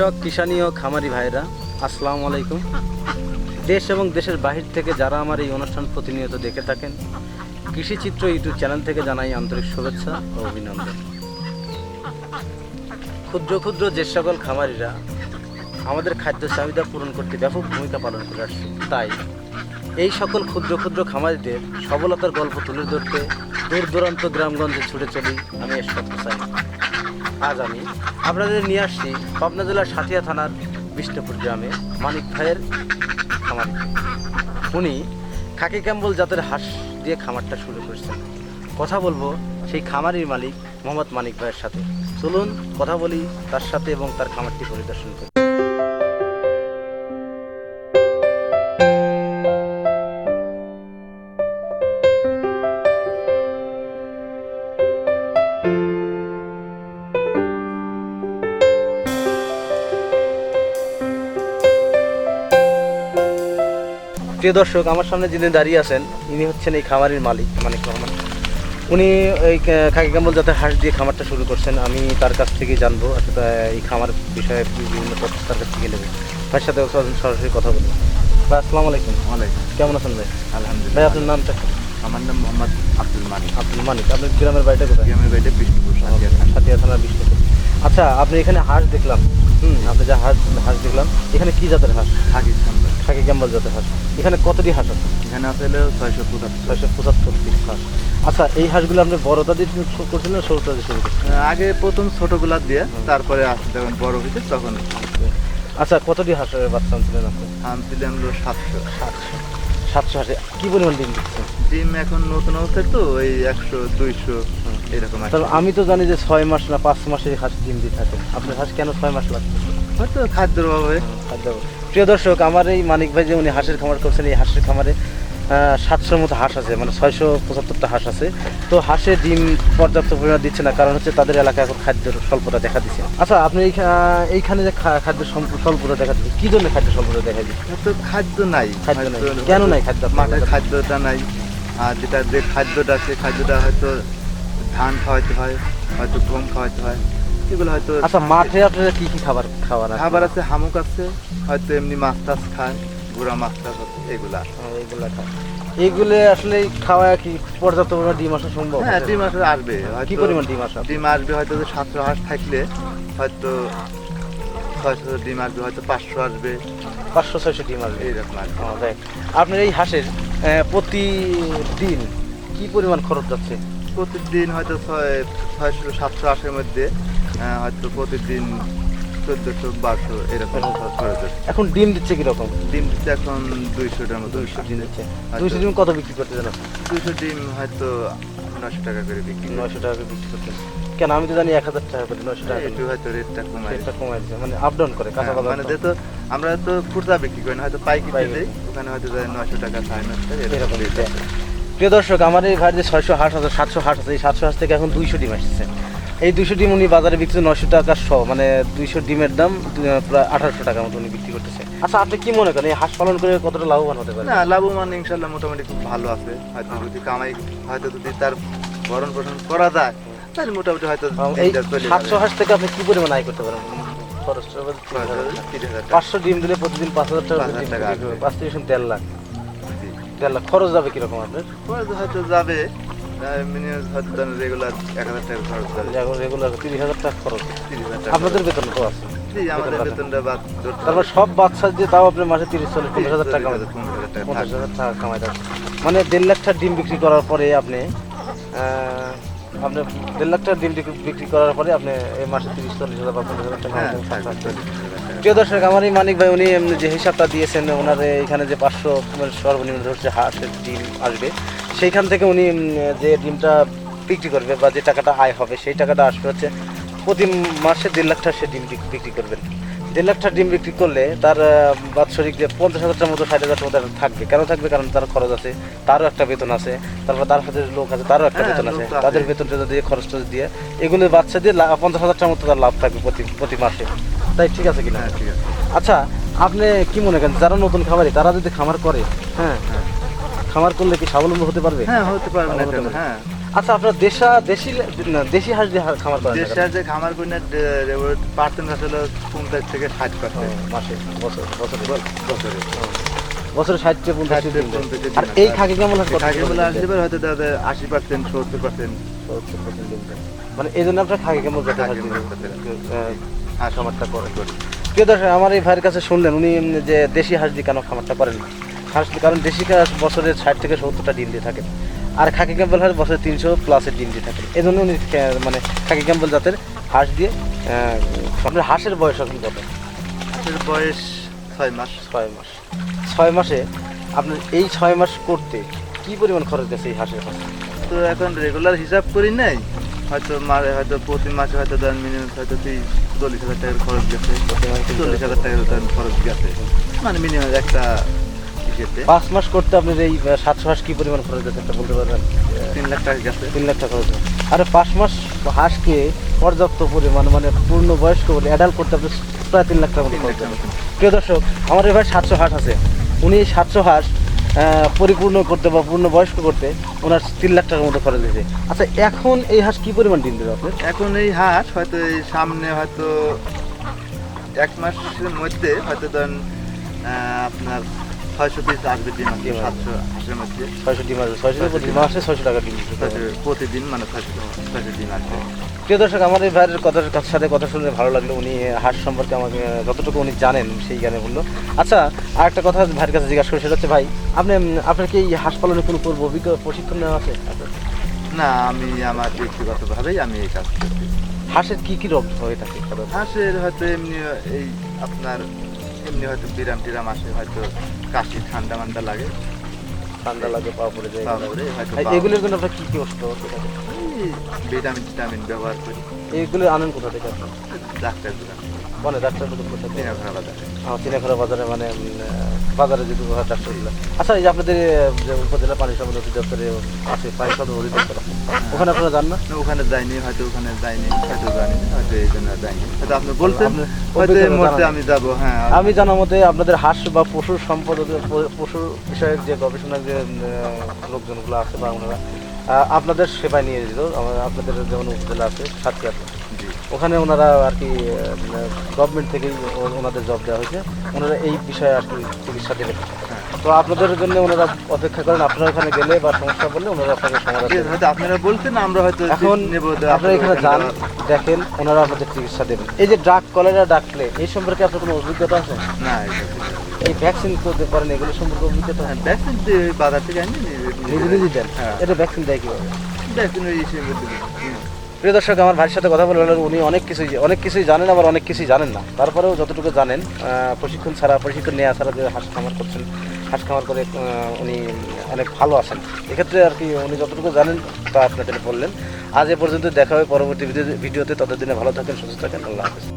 কৃষক কিষানীয় খামারি ভাইরা আসসালামু আলাইকুম। দেশ এবং দেশের বাহির থেকে যারা আমার এই অনুষ্ঠান প্রতিনিয়ত দেখে থাকেন কৃষিচিত্র ইউটিউব চ্যানেল থেকে জানাই আন্তরিক শুভেচ্ছা ও অভিনন্দন। ক্ষুদ্র ক্ষুদ্র যে সকল খামারিরা আমাদের খাদ্য চাহিদা পূরণ করতে ব্যাপক ভূমিকা পালন করে আসছে, তাই এই সকল ক্ষুদ্র ক্ষুদ্র খামারিদের সফলতার গল্প তুলে ধরতে দূর দূরান্ত গ্রামগঞ্জে ছুটে চলি আমি এসব চাই আজ আমি আপনাদের নিয়ে আসছি পাবনা জেলার সাথিয়া থানার বিষ্ণুপুর গ্রামে মানিক ভাইয়ের খামার। উনি খাকি ক্যাম্বল জাতের হাঁস দিয়ে খামারটা শুরু করেছেন। কথা বলব সেই খামারির মালিক মোহাম্মদ মানিক ভাইয়ের সাথে। চলুন কথা বলি তার সাথে এবং তার খামারটি পরিদর্শন করি। প্রিয় দর্শক আমার সামনে যিনি দাঁড়িয়ে আছেন ইনি হচ্ছেন এই খামারের মালিক মানিক রহমান। উনি এই খাকি কাম্বল জাতের হাঁস দিয়ে খামারটা শুরু করছেন। আমি তার কাছ থেকে জানব আসলে এই খামার বিষয়ে বিভিন্ন তথ্য তার কাছ থেকে নেব। ভাইয়ের সাথে সরাসরি- কথা বলব। ভাই আসসালামু আলাইকুম। ওয়ালাইকুম কেমন আছেন ভাই? আলহামদুলিল্লাহ। ভাই আপনার নামটা? আমার নাম মোহাম্মদ আব্দুল মালিক আব্দুল মানিক। আপনার গ্রামের বাড়িটা কোথায়? গ্রামের বাড়িতে বিষ্ণুপুর থানা। সাতিয়া থানার বিষ্ণুপুর। আচ্ছা আপনি এখানে হাঁস দেখলাম। হুম আপনি যা হাঁস হাঁস দেখলাম এখানে কি জাতের হাঁস? থাকিস আমরা। খাকি ক্যাম্বল জাতের হাঁস। এখানে কতটি হাঁস আছে? এখানে আছে হলো ছয়শো পঁচাত্তর। ছয়শো পঁচাত্তর পিস হাঁস। আচ্ছা এই হাঁসগুলো আপনি বড়তা দিয়ে শুরু করছেন না ছোটতা দিয়ে শুরু করছেন? আগে প্রথম ছোটগুলা দিয়ে তারপরে আস্তে যখন বড় হয়েছে তখন আচ্ছা কতটি হাঁসের বাচ্চা আনছিলেন আপনি? আনছিলাম হলো সাতশো। সাতশো। সাতশো হাঁসে কি পরিমাণ ডিম দিচ্ছেন? ডিম এখন নতুন অবস্থায় তো ওই একশো দুইশো এরকম আছে আমি তো জানি যে ছয় মাস না পাঁচ মাসের হাঁস ডিম দিয়ে থাকে। আপনার হাঁস কেন ছয় মাস লাগছে? হয়তো খাদ্যের অভাবে। খাদ্য প্রিয় দর্শক আমার এই মানিক ভাই যে উনি হাঁসের খামার করছেন এই হাঁসের খামারে সাতশোর মতো হাঁস আছে মানে ছয়শো পঁচাত্তরটা হাঁস আছে। তো হাঁসে ডিম পর্যাপ্ত পরিমাণ দিচ্ছে না কারণ হচ্ছে তাদের এলাকায় এখন খাদ্যের স্বল্পতা দেখা দিচ্ছে। আচ্ছা আপনি এইখা- এইখানে যে খাদ্যের স্বল্পতা দেখা দিচ্ছে কি জন্য খাদ্য স্বল্পতা দেখা দিচ্ছে? তো খাদ্য নাই। খাদ্য নাই। কেন নাই খাদ্য মাঠে খাদ্যটা নাই আর যেটা যে খাদ্যটা সেই খাদ্যটা হয়তো ধান খাওয়াইতে হয় হয়তো গম খাওয়াইতে হয়। এগুলো হয়তো আচ্ছা মাঠে আপনারা কি কি খাবার খাবার খাবার আছে হামুক আছে হয়তো এমনি মাছ টাছ খায় গুঁড়া মাছ টাছ এগুলা। এইগুলো খায়। এইগুলো আসলে খাওয়া কি পর্যাপ্ত পরিমাণ ডিম আসা সম্ভব? হ্যাঁ ডিম আসলে আসবে। কি পরিমাণ ডিম আসা? ডিম আসবে হয়তো সাতশো হাঁস থাকলে হয়তো ছয়শো ডিম আসবে হয়তো পাঁচশো আসবে। পাঁচশো ছয়শো ডিম আসবে। এইরকম আসবে আপনার এই হাঁসের প্রতিদিন কি পরিমাণ খরচ যাচ্ছে? প্রতিদিন হয়তো ছয় ছয়শো সাতশো আশের মধ্যে হয়তো প্রতিদিন চোদ্দশো বারোশো এরকম খরচ হচ্ছে এখন ডিম দিচ্ছে কীরকম? ডিম দিচ্ছে এখন দুইশোটার মতো। দুইশো ডিম দিচ্ছে। আচ্ছা। দুইশো ডিম কত বিক্রি করতে জানো দুইশো ডিম হয়তো নশো টাকা করে বিক্রি নশো টাকা করে বিক্রি করতে কেন আমি তো জানি এক হাজার টাকা করে নয়শো টাকা করে। একটু হয়তো রেটটা কমায় রেটটা কমাই দিচ্ছে মানে আপ ডাউন করে কাঁচা হ্যাঁ, বাজার মানে। যেহেতু আমরা তো খুচরা বিক্রি করি না হয়তো পাইকারি পাইকারি। দেই ওখানে হয়তো যায় নয়শো টাকা সাড়ে নশো টাকা এরকম। প্রিয় দর্শক আমার এই ভাই যে ছয়শো হাঁস আছে সাতশো হাঁস আছে এই সাতশো হাঁস থেকে এখন দুইশো ডিম আসছে। এই দুইশো ডিম উনি বাজারে বিক্রি নশো টাকা শ মানে দুইশো ডিমের দাম প্রায় আঠারোশো টাকার মতো উনি বিক্রি করতেছে। আচ্ছা আপনি কি মনে করেন এই হাঁস পালন করে কতটা লাভবান হতে পারে? না লাভবান ইনশাল্লাহ মোটামুটি খুব ভালো আছে। হয়তো যদি কামাই হয়তো যদি তার ভরণ পোষণ করা যায় তাহলে মোটামুটি হয়তো এই সাতশো। হাঁস থেকে আপনি কি পরিমাণ আয় করতে পারেন? টাকা। তিরিশ টাকা। পাঁচশো ডিম দিলে প্রতিদিন পাঁচ হাজার টাকা পাঁচ টাকা থেকে দেড় লাখ। দেড় লাখ। খরচ যাবে কীরকম আপনার? খরচ হয়তো যাবে মিনিমাম হয়তো রেগুলার এক হাজার টাকা খরচ যাবে এখন রেগুলার তিরিশ হাজার টাকা খরচ। তিরিশ হাজার টাকা আপনাদের বেতন তো আছে। জি আমাদের বেতনটা বাদ তারপর সব বাচ্চা দিয়ে তাও আপনি মাসে তিরিশ চল্লিশ পঞ্চাশ হাজার টাকা পঞ্চাশ হাজার টাকা কামাই থাকবে। মানে দেড় লাখ টাকা ডিম বিক্রি করার পরে আপনি আপনি দেড় লাখ টাকা ডিম বিক্রি- করার পরে আপনি এই মাসে তিরিশ চল্লিশ হাজার বা পঞ্চাশ হাজার টাকা হ্যাঁ, হাজার টাকা। প্রিয় দর্শক আমার এই মানিক ভাই উনি যে হিসাবটা দিয়েছেন ওনার এখানে যে পাঁচশো মানে সর্বনিম্ন হচ্ছে হাঁসের ডিম আসবে। সেইখান থেকে উনি যে ডিমটা বিক্রি করবে বা যে টাকাটা আয় হবে সেই টাকাটা আসবে হচ্ছে প্রতি মাসে দেড় লাখ টাকা সে ডিম বিক্রি করবেন। দেড় লাখ টাকা ডিম বিক্রি করলে তার বাৎসরিক যে পঞ্চাশ হাজার টাকার মতো ষাট হাজার টাকা থাকবে। কেন থাকবে? কারণ তার খরচ আছে তারও একটা বেতন আছে তারপর তার হাতে লোক আছে তারও একটা হ্যাঁ, বেতন আছে। তাদের বেতনটা দিয়ে খরচটা দিয়ে এগুলো বাচ্চা দিয়ে পঞ্চাশ হাজার টাকার মতো তার লাভ থাকবে প্রতি প্রতি মাসে। তাই ঠিক আছে কিনা? হ্যাঁ ঠিক আছে। আচ্ছা আপনি কি মনে করেন যারা নতুন খামারি তারা যদি খামার করে হ্যাঁ হ্যাঁ। খামার করলে কি স্বাবলম্বী হতে পারবে? হ্যাঁ হতে পারবে না। হ্যাঁ। আচ্ছা আপনার দেশা দেশি দেশি হাঁস দিয়ে খামার করেন না কেন? দেশের যে খামার করি না পার্সেন্ট আসলে পঞ্চাশ থেকে ষাট পার্সেন্ট। মাসে বছর বছরে বছরে। বছরে ষাট থেকে পঞ্চাশ 60 থেকে 50 দিন আর এই খাকি কেমন হাঁস করে বলে আসলে হয়তো দাদা আশি পার্সেন্ট সত্তর পার্সেন্ট। 70% মানে এই জন্য আপনার খাকি কেমন হাঁস খাকি। হাঁস খামারটা করে করি। প্রিয় দর্শক আমার এই ভাইয়ের কাছে শুনলেন উনি যে দেশি হাঁস দিয়ে কেন খামারটা করেন হাঁস কারণ দেশি হাঁস বছরে ষাট থেকে সত্তরটা ডিম দিয়ে থাকে। আর খাকি ক্যাম্পেল হাঁস বছরে তিনশো প্লাসের ডিম দিয়ে থাকে। এই জন্য উনি মানে খাকি ক্যাম্পেল জাতের হাঁস দিয়ে আপনার হাঁসের বয়স এখন কত? আসলে বয়স ছয় মাস। ছয় মাস। ছয় মাসে আপনার এই ছয় মাস করতে কি পরিমাণ খরচ গেছে এই হাঁসের খরচ তো এখন রেগুলার হিসাব করি নাই হয়তো মাসে হয়তো প্রতি মাসে হয়তো ধরেন মিনিমাম হয়তো তুই চল্লিশ হাজার টাকার খরচ গেছে। চল্লিশ হাজার টাকার খরচ গেছে। মানে মিনিমাম একটা ইসেতে পাঁচ মাস করতে আপনার এই সাতশো হাঁস কি পরিমাণ খরচ গেছে একটা বলতে পারবেন? তিন লাখ টাকা গেছে। তিন লাখ টাকা খরচ। আর পাঁচ মাস হাঁসকে পর্যাপ্ত পরিমাণ মানে পূর্ণ বয়স্ক বলে অ্যাডাল্ট করতে আপনার প্রায় তিন লাখ টাকা মতো খরচ। প্রিয় দর্শক আমার এবার সাতশো হাঁস আছে। উনি সাতশো হাঁস পরিপূর্ণ করতে বা পূর্ণ বয়স্ক করতে ওনার তিন লাখ টাকার মতো খরচ হয়েছে। আচ্ছা এখন এই হাঁস কি পরিমাণ ডিম দেবে আপনার? এখন এই হাঁস হয়তো এই সামনে হয়তো এক মাসের মধ্যে হয়তো ধরেন আপনার ছয়শো পিস আসবে ডিম আসবে আসবে। সাতশো মধ্যে ছয়শো ডিম আছে ছয়শো ছয়শো প্রতি মাসে ছয়শো টাকা ডিম প্রতিদিন মানে ছয়শো ছয়শো ডিম আসবে। প্রিয় দর্শক আমার এই ভাইয়ের কথার সাথে কথা শুনে ভালো লাগল। উনি হাঁস সম্পর্কে আমাকে যতটুকু উনি জানেন সেই জ্ঞানে বলল আচ্ছা আর একটা কথা ভাইয়ের কাছে জিজ্ঞাসা করি সেটা হচ্ছে ভাই আপনি আপনার কি এই হাঁস পালনের কোনো পূর্ব অভিজ্ঞ প্রশিক্ষণ নেওয়া আছে? না আমি আমার ব্যক্তিগতভাবেই আমি এই কাজ করছি। হাঁসের কি কি রোগ হয়ে থাকে? হাঁসের হয়তো এমনি এই আপনার এমনি হয়তো বিরাম টিরাম আসে হয়তো কাশি ঠান্ডা মান্ডা লাগে। ঠান্ডা লাগে পা পড়ে যায় হয়তো এগুলোর জন্য আপনার কি কি ওষুধ ভিটামিন ভিটামিন টিটামিন ব্যবহার করি। এগুলো আনেন কোথা থেকে আপনার ডাক্তার দোকান মানে ডাক্তার দোকান কোথা ঘণ্টা বাজারে। চিনাখরা বাজারে মানে বাজারে যে ব্যবহার ডাক্তারগুলো আচ্ছা এই যে আপনাদের যে উপজেলা পানি সম্পদ অধিদপ্তরে আছে পানি সম্পদ অধিদপ্তর ওখানে আপনারা যান না? ওখানে যাইনি হয়তো ওখানে যাইনি হয়তো জানি হয়তো এই জন্য যাইনি। হয়তো আপনি বলছেন হয়তো। আমি যাব হ্যাঁ। আমি জানার মতে আপনাদের হাঁস বা পশুর সম্পদ পশুর বিষয়ক যে গবেষণার যে লোকজনগুলো আছে বা ওনারা আহ, আপনাদের সেবায় নিয়ে যেত আপনাদের যেমন উপজেলা আছে সাতক্ষীরা। ওখানে ওনারা আর কি গভর্নমেন্ট থেকেই ওনাদের জব দেওয়া হয়েছে। ওনারা এই বিষয়ে আর কি চিকিৎসা দেবে হ্যাঁ তো আপনাদের জন্য ওনারা অপেক্ষা করেন আপনারা ওখানে গেলে বা সমস্যা বললে ওনারা আপনাকে সমাধান দেবেন। আপনারা বলছেন আমরা হয়তো এখন আপনারা এখানে যান দেখেন ওনারা আপনাদের চিকিৎসা দেবেন। এই যে ড্রাগ কলেরা ডাকলে এই সম্পর্কে আপনার কোনো অভিজ্ঞতা আছে? না। এই ভ্যাকসিন করতে পারেন এগুলো সম্পর্কে অভিজ্ঞতা হ্যাঁ ভ্যাকসিন বাজার থেকে আনি নিজে নিজে দেন? হ্যাঁ। এটা ভ্যাকসিন দেয় কীভাবে? ভ্যাকসিন ওই। প্রিয় দর্শক, আমার ভাইয়ের সাথে কথা বলে উনি অনেক কিছুই অনেক কিছুই জানেন, আবার অনেক কিছুই জানেন না। তারপরেও যতটুকু জানেন প্রশিক্ষণ ছাড়া, প্রশিক্ষণ নেওয়া ছাড়া যে হাঁস খামার করছেন। হাঁস খামার করে উনি অনেক ভালো আছেন। এক্ষেত্রে আর কি উনি যতটুকু জানেন, তা আপনাদের বললেন। আজ এ পর্যন্ত দেখা হবে পরবর্তী ভিডিও- ভিডিওতে। ততদিনে ভালো থাকেন, সুস্থ থাকেন। আল্লাহ হাফেজ।